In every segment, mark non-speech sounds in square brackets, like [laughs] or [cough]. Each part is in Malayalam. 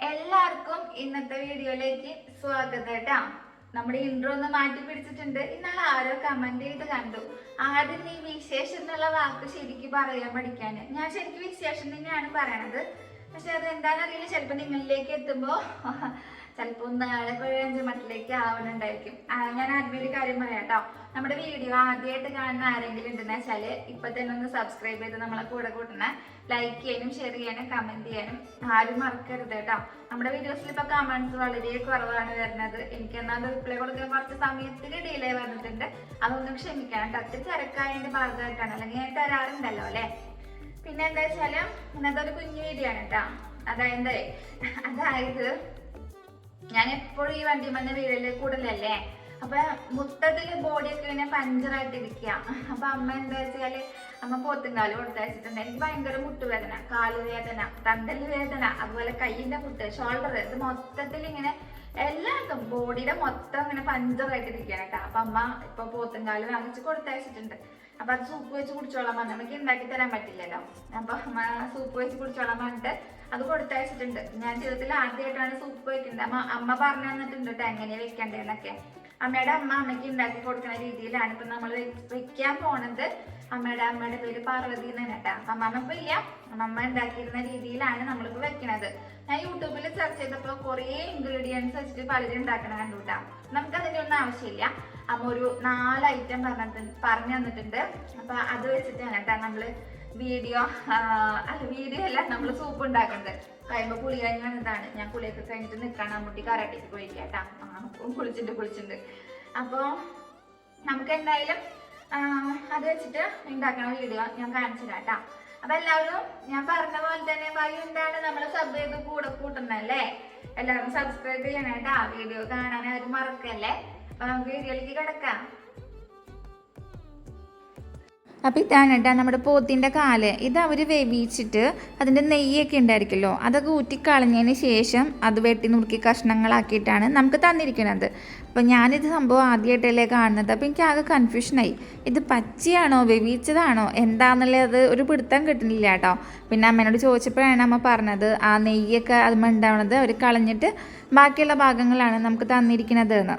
എല്ലാവർക്കും ഇന്നത്തെ വീഡിയോയിലേക്ക് സ്വാഗതം കേട്ടോ. നമ്മുടെ ഇൻട്രോ ഒന്ന് മാറ്റി പിടിച്ചിട്ടുണ്ട്. ഇന്നാൾ ആരോ കമന്റ് ചെയ്ത് കണ്ടു. ആദ്യം നീ വിശേഷം എന്നുള്ള വാക്ക് ശരിക്കും പറയാൻ പഠിക്കാൻ ഞാൻ ശരിക്കും വിശേഷം തന്നെയാണ് പറയണത്. പക്ഷെ അത് എന്താണെന്നറിയില്ല ചിലപ്പോൾ നിങ്ങളിലേക്ക് എത്തുമ്പോൾ [laughs] ചിലപ്പോൾ ഒന്ന് കുഴഞ്ച് മട്ടിലേക്ക് ആവണുണ്ടായിരിക്കും. ഞാൻ ആദ്യമേ ഒരു കാര്യം പറയാം കേട്ടോ നമ്മുടെ വീഡിയോ ആദ്യമായിട്ട് കാണുന്ന ആരെങ്കിലും ഉണ്ടെന്ന് വെച്ചാൽ ഇപ്പൊ തന്നെ ഒന്ന് സബ്സ്ക്രൈബ് ചെയ്ത് നമ്മളെ കൂടെ കൂട്ടണ. ലൈക്ക് ചെയ്യാനും ഷെയർ ചെയ്യാനും കമന്റ് ചെയ്യാനും ആരും മറക്കരുത് കേട്ടോ. നമ്മുടെ വീഡിയോസിൽ ഇപ്പൊ കമന്റ്സ് വളരെ കുറവാണ് വരുന്നത്. എനിക്ക് എന്നാൽ റിപ്ലൈ കൊടുക്കാൻ കുറച്ച് സമയത്തിന് ഡിലേ വന്നിട്ടുണ്ട്. അതൊന്നും ക്ഷമിക്കണം ടച്ച് തിരക്കായതിന്റെ ഭാഗമായിട്ടാണ്. അല്ലെങ്കിൽ ഞാൻ തരാറുണ്ടല്ലോ അല്ലേ? പിന്നെ എന്താ വെച്ചാൽ ഇന്നത്തെ ഒരു കുഞ്ഞു വീഡിയോ ആണ് കേട്ടോ അതായത് അതായത് ഞാൻ എപ്പോഴും ഈ വണ്ടി വന്ന വീടിൽ കൂടുതലല്ലേ അപ്പൊ മൊത്തത്തിൽ ബോഡിയൊക്കെ ഇങ്ങനെ പഞ്ചറായിട്ട് ഇരിക്കുക അപ്പൊ അമ്മ എന്താ വെച്ചാൽ അമ്മ പോത്തുംകാൽ കൊടുത്തയച്ചിട്ടുണ്ട്. എനിക്ക് ഭയങ്കര മുട്ടുവേദന കാലുവേദന തണ്ടൽ വേദന അതുപോലെ കൈയിന്റെ മുട്ട് ഷോൾഡർ ഇത് മൊത്തത്തിൽ ഇങ്ങനെ എല്ലാവർക്കും ബോഡിയുടെ മൊത്തം ഇങ്ങനെ പഞ്ചറായിട്ട് ഇരിക്കുകയാണ് കേട്ടോ അപ്പൊ അമ്മ ഇപ്പൊ പോത്തുംകാൽ വാങ്ങിച്ച് കൊടുത്തയച്ചിട്ടുണ്ട്. അപ്പൊ അത് സൂപ്പ് വെച്ച് കുടിച്ചോളാൻ പറഞ്ഞു നമുക്ക് ഉണ്ടാക്കി തരാൻ പറ്റില്ലല്ലോ. അപ്പൊ അമ്മ സൂപ്പ് വെച്ച് കുടിച്ചോളാൻ പറഞ്ഞിട്ട് അത് കൊടുത്തയച്ചിട്ടുണ്ട്. ഞാൻ ജീവിതത്തിൽ ആദ്യമായിട്ടാണ് സൂപ്പ് വെക്കുന്നത്. അമ്മ അമ്മ പറഞ്ഞു തന്നിട്ടുണ്ട് കേട്ടോ എങ്ങനെയാ വെക്കണ്ടേന്നൊക്കെ അമ്മയുടെ അമ്മ അമ്മയ്ക്ക് ഉണ്ടാക്കി കൊടുക്കുന്ന രീതിയിലാണ് ഇപ്പൊ നമ്മൾ വെക്കാൻ പോണത്. അമ്മയുടെ അമ്മയുടെ പേര് പാർവതി എന്ന് കേട്ടാ. അമ്മമ്മ ഇപ്പൊ ഇല്ല. അമ്മമ്മ ഉണ്ടാക്കിയിരുന്ന രീതിയിലാണ് നമ്മളിപ്പോ വെക്കണത്. ഞാൻ യൂട്യൂബിൽ സെർച്ച് ചെയ്തപ്പോ കുറേ ഇൻഗ്രീഡിയൻസ് വെച്ചിട്ട് പലരും ഉണ്ടാക്കണ കണ്ടുട്ടാ നമുക്ക് അതിന്റെ ഒന്നും ആവശ്യമില്ല. അമ്മ ഒരു നാല് ഐറ്റം പറഞ്ഞിട്ട് പറഞ്ഞു തന്നിട്ടുണ്ട്. അപ്പൊ അത് വെച്ചിട്ടാണ് കേട്ടാ നമ്മൾ വീഡിയോ അല്ല വീഡിയോ അല്ല നമ്മൾ സൂപ്പ് ഉണ്ടാക്കുന്നത്. കഴിയുമ്പോ കുളി കഴിഞ്ഞ് വന്നതാണ്. ഞാൻ കുളിയൊക്കെ കഴിഞ്ഞിട്ട് നിൽക്കണം അമ്മൂട്ടി കരാട്ടേക്ക് പോയിക്കാം കേട്ടാ. കുളിച്ചിട്ട് കുളിച്ചിട്ടുണ്ട് അപ്പൊ നമുക്ക് എന്തായാലും അത് വെച്ചിട്ട് ഉണ്ടാക്കണ വീഡിയോ ഞാൻ കാണിച്ചു കേട്ടാ അപ്പൊ എല്ലാവരും ഞാൻ പറഞ്ഞ പോലെ തന്നെ വഴി എന്താണ് നമ്മൾ സബ് ചെയ്ത് കൂടെ കൂട്ടുന്നല്ലേ എല്ലാവരും സബ്സ്ക്രൈബ് ചെയ്യണം കേട്ടാ വീഡിയോ കാണാൻ ആരും മറക്കല്ലേ? അപ്പൊ നമുക്ക് വീഡിയോയിലേക്ക് കിടക്കാം. അപ്പോൾ ഇതാണ് കേട്ടോ നമ്മുടെ പോത്തിന്റെ കാൽ. ഇത് അവർ വേവിച്ചിട്ട് അതിന്റെ നെയ്യൊക്കെ ഉണ്ടായിരിക്കുമല്ലോ അതൊക്കെ ഊറ്റിക്കളഞ്ഞതിന് ശേഷം അത് വെട്ടി നുറുക്കി കഷ്ണങ്ങളാക്കിയിട്ടാണ് നമുക്ക് തന്നിരിക്കുന്നത്. അപ്പോൾ ഞാനിത് സംഭവം ആദ്യമായിട്ടല്ലേ കാണുന്നത്. അപ്പോൾ എനിക്ക് ആകെ കൺഫ്യൂഷനായി ഇത് പച്ചയാണോ വേവിച്ചതാണോ എന്താണെന്നുള്ളത് ഒരു പിടുത്തം കിട്ടുന്നില്ല കേട്ടോ. പിന്നെ അമ്മേനോട് ചോദിച്ചപ്പോഴാണ് അമ്മ പറഞ്ഞത് ആ നെയ്യൊക്കെ അത് ഉണ്ടാവുന്നത് അവർ കളഞ്ഞിട്ട് ബാക്കിയുള്ള ഭാഗങ്ങളാണ് നമുക്ക് തന്നിരിക്കുന്നത് എന്ന്.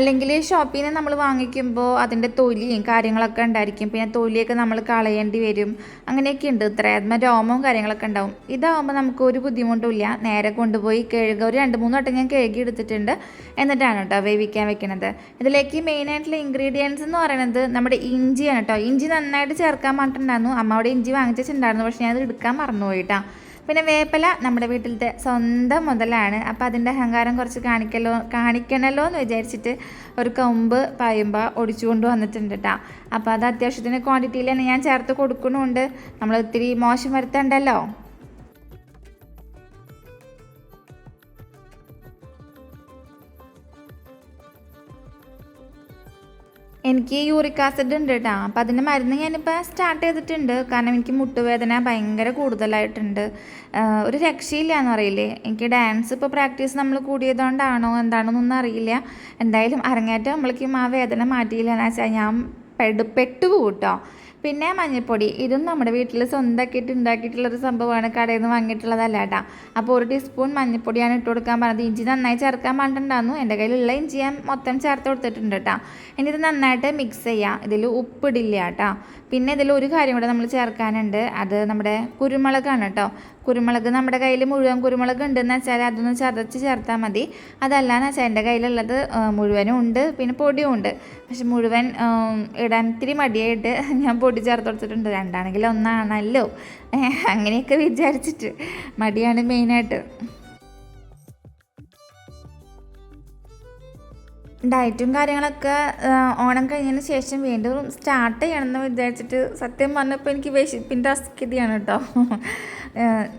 അല്ലെങ്കിൽ ഷോപ്പിൽ നിന്ന് നമ്മൾ വാങ്ങിക്കുമ്പോൾ അതിന്റെ തൊലിയും കാര്യങ്ങളൊക്കെ ഉണ്ടായിരിക്കും. പിന്നെ തൊലിയൊക്കെ നമ്മൾ കളയേണ്ടി വരും. അങ്ങനെയൊക്കെ ഉണ്ട്. ഇത്ര രോമവും കാര്യങ്ങളൊക്കെ ഉണ്ടാവും. ഇതാവുമ്പോൾ നമുക്ക് ഒരു ബുദ്ധിമുട്ടുമില്ല നേരെ കൊണ്ടുപോയി കഴുകുക. ഒരു രണ്ട് മൂന്ന് വട്ടം ഞാൻ കഴുകി എടുത്തിട്ടുണ്ട്. എന്നിട്ടാണ് കേട്ടോ വേവിക്കാൻ വെക്കുന്നത് ഇതിലേക്ക് മെയിനായിട്ടുള്ള ഇൻഗ്രീഡിയൻസ് എന്ന് പറയുന്നത് നമ്മുടെ ഇഞ്ചിയാണ് കേട്ടോ. ഇഞ്ചി നന്നായിട്ട് ചേർക്കാൻ പറഞ്ഞിട്ടുണ്ടായിരുന്നു. അമ്മ അവിടെ ഇഞ്ചി വാങ്ങിച്ചിട്ടുണ്ടായിരുന്നു പക്ഷേ ഞാനത് എടുക്കാൻ മറന്നുപോയിട്ടാണ് പിന്നെ വേപ്പല നമ്മുടെ വീട്ടിലത്തെ സ്വന്തം മുതലാണ്. അപ്പോൾ അതിന്റെ അഹങ്കാരം കുറച്ച് കാണിക്കലോ കാണിക്കണല്ലോ എന്ന് വിചാരിച്ചിട്ട് ഒരു കൊമ്പ് പായുമ്പോൾ ഒടിച്ചു കൊണ്ട് വന്നിട്ടുണ്ട് കേട്ടോ അപ്പോൾ അത് അത്യാവശ്യത്തിന് ക്വാണ്ടിറ്റിയിൽ തന്നെ ഞാൻ ചേർത്ത് കൊടുക്കണമുണ്ട് നമ്മൾ ഒത്തിരി മോശം വരുത്തണ്ടല്ലോ? എനിക്ക് യൂറിക് ആസിഡ് ഉണ്ട് കേട്ടോ. അപ്പം അതിന്റെ മരുന്ന് ഞാനിപ്പോൾ സ്റ്റാർട്ട് ചെയ്തിട്ടുണ്ട്. കാരണം എനിക്ക് മുട്ടുവേദന ഭയങ്കര കൂടുതലായിട്ടുണ്ട്. ഒരു രക്ഷയില്ല എന്ന് അറിയില്ലേ എനിക്ക് ഡാൻസ് ഇപ്പോൾ പ്രാക്ടീസ് നമ്മൾ കൂടിയതുകൊണ്ടാണോ എന്താണെന്നൊന്നും അറിയില്ല. എന്തായാലും അരങ്ങേറ്റം നമ്മൾക്ക് ആ വേദന മാറ്റിയില്ല എന്ന് വെച്ചാൽ ഞാൻ പെടു പെട്ടുപോകും കേട്ടോ പിന്നെ മഞ്ഞൾപ്പൊടി. ഇതും നമ്മുടെ വീട്ടിൽ സ്വന്തമാക്കിയിട്ട് ഉണ്ടാക്കിയിട്ടുള്ളൊരു സംഭവമാണ്. കടയിൽ നിന്ന് വാങ്ങിയിട്ടുള്ളതല്ല കേട്ടോ. അപ്പോൾ ഒരു ടീസ്പൂൺ മഞ്ഞൾപ്പൊടിയാണ് ഇട്ട് കൊടുക്കാൻ പറഞ്ഞത്. ഇഞ്ചി നന്നായി ചേർക്കാൻ പറഞ്ഞിട്ടുണ്ടായിരുന്നു. എന്റെ കയ്യിലുള്ള ഇഞ്ചി ഞാൻ മൊത്തം ചേർത്ത് കൊടുത്തിട്ടുണ്ട് കേട്ടോ. ഇനി ഇത് നന്നായിട്ട് മിക്സ് ചെയ്യാം. ഇതിൽ ഉപ്പിടില്ല കേട്ടോ. പിന്നെ ഇതിൽ ഒരു കാര്യം കൂടെ നമ്മൾ ചേർക്കാനുണ്ട്. അത് നമ്മുടെ കുരുമുളകാണ് കേട്ടോ. കുരുമുളക് നമ്മുടെ കയ്യിൽ മുഴുവൻ കുരുമുളക് ഉണ്ടെന്ന് വെച്ചാൽ അതൊന്ന് ചതച്ച് ചേർത്താൽ മതി. അതല്ലാന്ന് വെച്ചാൽ എന്റെ കയ്യിലുള്ളത് മുഴുവനും ഉണ്ട് പിന്നെ പൊടിയും ഉണ്ട്. പക്ഷെ മുഴുവൻ ഇടാൻ ഇത്തിരി മടിയായിട്ട് ഞാൻ പൊടി ചേർത്ത് കൊടുത്തിട്ടുണ്ട്. രണ്ടാണെങ്കിൽ ഒന്നാണല്ലോ. അങ്ങനെയൊക്കെ വിചാരിച്ചിട്ട് മടിയാണ് മെയിനായിട്ട്. ഡയറ്റും കാര്യങ്ങളൊക്കെ ഓണം കഴിഞ്ഞതിന് ശേഷം വീണ്ടും സ്റ്റാർട്ട് ചെയ്യണമെന്ന് വിചാരിച്ചിട്ട് സത്യം പറഞ്ഞപ്പോൾ എനിക്ക് വിശപ്പിന്റെ അസ്ഥിതിയാണ് കേട്ടോ.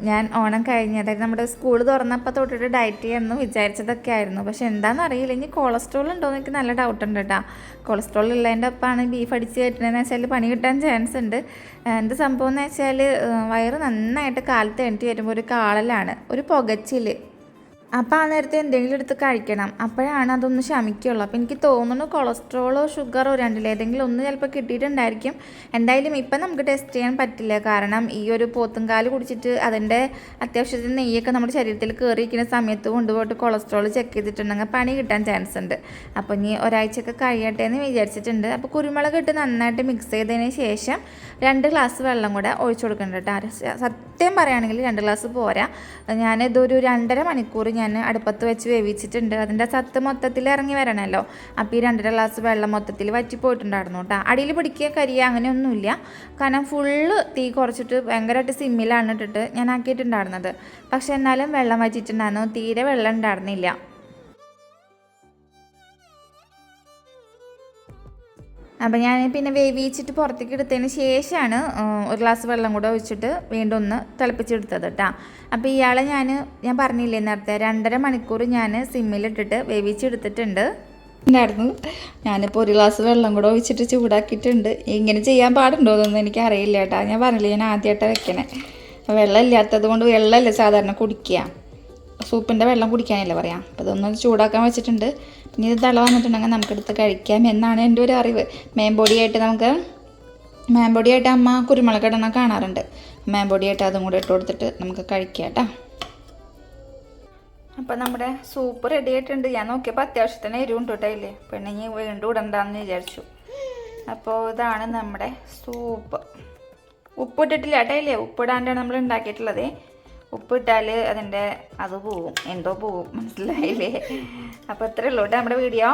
ഞാൻ ഓണം കഴിഞ്ഞ് അതായത് നമ്മുടെ സ്കൂൾ തുറന്നപ്പോൾ തൊട്ടിട്ട് ഡയറ്റ് ചെയ്യണമെന്ന് വിചാരിച്ചതൊക്കെ ആയിരുന്നു. പക്ഷെ എന്താണെന്ന് അറിയില്ല. ഇനി കൊളസ്ട്രോൾ ഉണ്ടോ എന്ന് എനിക്ക് നല്ല ഡൗട്ട് ഉണ്ട് കേട്ടോ കൊളസ്ട്രോൾ ഉള്ളതിന്റെ ഒപ്പമാണ് ബീഫ് അടിച്ച് കയറ്റുന്നതെന്ന് വെച്ചാൽ പണി കിട്ടാൻ ചാൻസ് ഉണ്ട്. എന്ത് സംഭവം എന്ന് വെച്ചാൽ വയറ് നന്നായിട്ട് കാലത്ത് എണീറ്റ് വരുമ്പോൾ ഒരു കാളലാണ്. ഒരു പുകച്ചിൽ അപ്പോൾ ആ നേരത്തെ എന്തെങ്കിലും എടുത്ത് കഴിക്കണം. അപ്പോഴാണ് അതൊന്ന് ശമിക്കുള്ളൂ. അപ്പോൾ എനിക്ക് തോന്നുന്നു കൊളസ്ട്രോളോ ഷുഗറോ രണ്ടിലേതെങ്കിലും ഒന്ന് ചിലപ്പോൾ കിട്ടിയിട്ടുണ്ടായിരിക്കും. എന്തായാലും ഇപ്പം നമുക്ക് ടെസ്റ്റ് ചെയ്യാൻ പറ്റില്ല. കാരണം ഈ ഒരു പോത്തുംകാൽ കുടിച്ചിട്ട് അതിന്റെ അത്യാവശ്യത്തിന് നെയ്യൊക്കെ നമ്മുടെ ശരീരത്തിൽ കയറിയിരിക്കുന്ന സമയത്ത് കൊണ്ടുപോയിട്ട് കൊളസ്ട്രോൾ ചെക്ക് ചെയ്തിട്ടുണ്ടെങ്കിൽ പണി കിട്ടാൻ ചാൻസ് ഉണ്ട്. അപ്പോൾ ഇനി ഒരാഴ്ചയൊക്കെ കഴിയട്ടെ എന്ന് വിചാരിച്ചിട്ടുണ്ട്. അപ്പോൾ കുരുമുളക് ഇട്ട് നന്നായിട്ട് മിക്സ് ചെയ്തതിന് ശേഷം രണ്ട് ഗ്ലാസ് വെള്ളം കൂടെ ഒഴിച്ചു കൊടുക്കുന്നുണ്ട് കേട്ടോ. സത്യം പറയുകയാണെങ്കിൽ രണ്ട് ഗ്ലാസ് പോരാ. ഞാനിതൊരു രണ്ടര മണിക്കൂർ ഞാൻ അടുപ്പത്ത് വെച്ച് വേവിച്ചിട്ടുണ്ട്. അതിന്റെ സത്ത് മൊത്തത്തിൽ ഇറങ്ങി വരണമല്ലോ അപ്പോൾ ഈ രണ്ടര ഗ്ലാസ് വെള്ളം മൊത്തത്തിൽ വറ്റി പോയിട്ടുണ്ടായിരുന്നു കേട്ടോ. അടിയിൽ പിടിക്കുക കരിയ അങ്ങനെയൊന്നുമില്ല. കാരണം ഫുള്ള് തീ കുറച്ചിട്ട് ഭയങ്കരമായിട്ട് സിമ്മിലാണ് ഇട്ടിട്ട് ഞാൻ ആക്കിയിട്ടുണ്ടായിരുന്നത്. പക്ഷെ എന്നാലും വെള്ളം വറ്റിയിട്ടുണ്ടായിരുന്നു. തീരെ വെള്ളം ഉണ്ടായിരുന്നില്ല. അപ്പം ഞാൻ പിന്നെ വേവിച്ചിട്ട് പുറത്തേക്ക് എടുത്തതിന് ശേഷമാണ് ഒരു ഗ്ലാസ് വെള്ളം കൂടെ ഒഴിച്ചിട്ട് വീണ്ടും ഒന്ന് തിളപ്പിച്ചെടുത്തത് കേട്ടോ. അപ്പോൾ ഇയാളെ ഞാൻ ഞാൻ പറഞ്ഞില്ലേ നേരത്തെ രണ്ടര മണിക്കൂർ ഞാൻ സിമ്മിലിട്ടിട്ട് വേവിച്ചെടുത്തിട്ടുണ്ട്. ഉണ്ടായിരുന്നു. ഞാനിപ്പോൾ ഒരു ഗ്ലാസ് വെള്ളം കൂടെ ഒഴിച്ചിട്ട് ചൂടാക്കിയിട്ടുണ്ട്. ഇങ്ങനെ ചെയ്യാൻ പാടുണ്ടോ എന്നൊന്നും എനിക്ക് അറിയില്ല കേട്ടോ. ഞാൻ പറഞ്ഞില്ലേ ഞാൻ ആദ്യമായിട്ടാണ് വെക്കണേ. വെള്ളം ഇല്ലാത്തത് കൊണ്ട് വെള്ളമല്ലേ സാധാരണ കുടിക്കുക? സൂപ്പിന്റെ വെള്ളം കുടിക്കാനല്ലേ പറയാം? അപ്പോൾ ഇതൊന്ന് ചൂടാക്കാൻ വെച്ചിട്ടുണ്ട്. പിന്നെ ഇത് തള വന്നിട്ടുണ്ടെങ്കിൽ നമുക്കെടുത്ത് കഴിക്കാം എന്നാണ് എന്റെ ഒരു അറിവ്. മേമ്പൊടിയായിട്ട് നമുക്ക് മേമ്പൊടിയായിട്ട് അമ്മ കുരുമുളക് ഇടണം കാണാറുണ്ട്. മേമ്പൊടിയായിട്ട് അതും കൂടെ ഇട്ട് കൊടുത്തിട്ട് നമുക്ക് കഴിക്കാം കേട്ടോ. അപ്പോൾ നമ്മുടെ സൂപ്പ് റെഡി ആയിട്ടുണ്ട്. ഞാൻ നോക്കിയപ്പോൾ അത്യാവശ്യത്തിന് എരിവുണ്ട് കേട്ടോ ഇല്ലേ പിന്നെ വീണ്ടും ഇടണ്ടെന്ന് വിചാരിച്ചു. അപ്പോൾ ഇതാണ് നമ്മുടെ സൂപ്പ്. ഉപ്പിട്ടിട്ടില്ല കേട്ടോ ഇല്ലേ ഉപ്പിടാണ്ടാണ് നമ്മൾ ഉണ്ടാക്കിയിട്ടുള്ളത്. ഉപ്പിട്ടാൽ അതിന്റെ അത് പോവും. എന്തോ പോവും. മനസ്സിലായില്ലേ? അപ്പോൾ ഇത്രയേ ഉള്ളൂ കേട്ടോ നമ്മുടെ വീഡിയോ.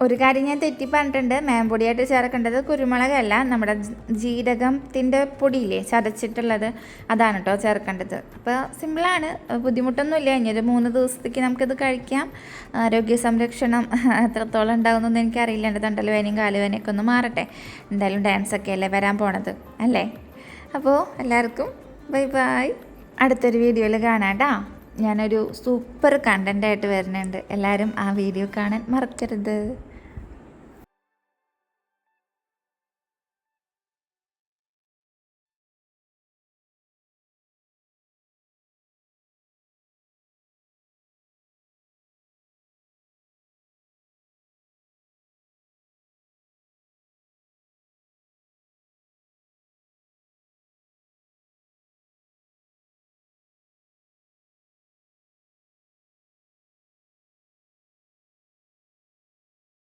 ഒരു കാര്യം ഞാൻ തെറ്റി പറഞ്ഞിട്ടുണ്ട്. മേമ്പൊടിയായിട്ട് ചേർക്കേണ്ടത് കുരുമുളകല്ല. നമ്മുടെ ജീരകത്തിന്റെ പൊടിയില്ലേ? ചതച്ചിട്ടുള്ളത് അതാണ് കേട്ടോ ചേർക്കേണ്ടത്. അപ്പോൾ സിമ്പിളാണ് ബുദ്ധിമുട്ടൊന്നുമില്ല. ഇനി ഒരു മൂന്ന് ദിവസത്തേക്ക് നമുക്കിത് കഴിക്കാം. ആരോഗ്യ സംരക്ഷണം [laughs] എത്രത്തോളം ഉണ്ടാകുമെന്നൊന്നും എനിക്കറിയില്ല. എന്റെ തണ്ടലുവേനയും കാലുവേനയൊക്കെ ഒന്ന് മാറട്ടെ. എന്തായാലും ഡാൻസൊക്കെ അല്ലേ വരാൻ പോണത്. അല്ലേ? അപ്പോൾ എല്ലാവർക്കും ബൈ ബൈ അടുത്തൊരു വീഡിയോയിൽ കാണാം കേട്ടോ ഞാനൊരു സൂപ്പർ കണ്ടന്റായിട്ട് വരുന്നുണ്ട്. എല്ലാവരും ആ വീഡിയോ കാണാൻ മറക്കരുത്.